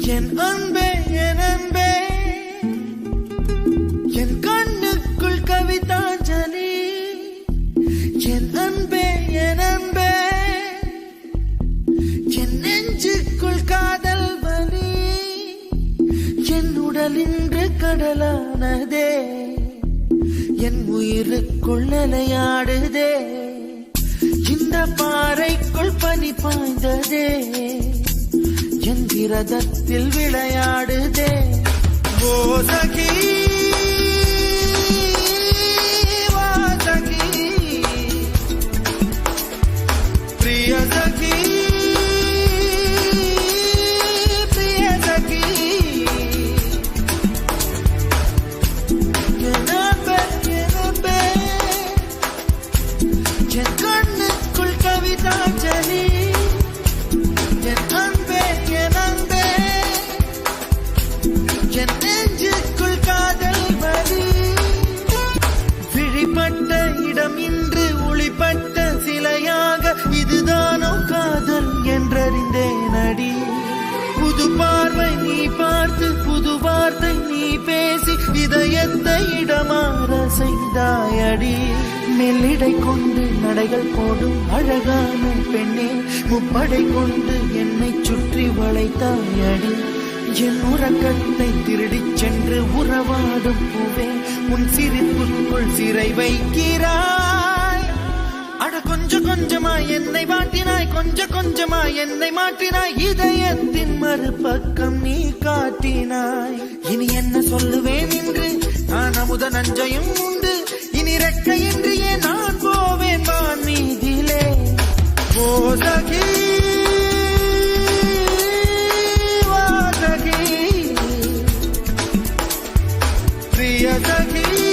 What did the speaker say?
என் அன்பே என் அன்பே. என் கண்ணுக்குள் கவிதாஞ்சலி என் அன்பே என் அன்பே. என் நெஞ்சுக்குள் காதல் வலி. என் உடல் இன்று கடலானதே. என் உயிருக்குள் நிலையாடுதே. இந்த பாறைக்குள் பனி பாய்ந்ததே. என் விரதத்தில் விளையாடுதே. ஓ சகி என் நெஞ்சுக்குள் காதல் வலி. விழிப்பட்ட இடம் இன்று ஒளிப்பட்ட சிலையாக இதுதானோ காதல் என்றறிந்தேன் அடி. புது பார்வை நீ பார்த்து புது வார்த்தை நீ பேசி இதயத்தை இடமாற செய்தாயடி மெல்லிடை கொண்டு நடைகள் போடும் அழகான பெண்ணே முப்படை கொண்டு என்னை சுற்றி வளைத்தாயடி என் உறக்கத்தை திருடிச் சென்று உறவாடும் பூவே உன் சிரிப்புக்குள் சிறை வைக்கிறாய். அட கொஞ்சம் கொஞ்சமா என்னை வாட்டினாய் கொஞ்சம் கொஞ்சமா என்னை மாட்டினாய் இதயத்தின் மறுபக்கம் நீ காட்டினாய். இனி என்ன சொல்லுவேன் என்று நான் அமுத நஞ்சையும் உண்டு see as a key.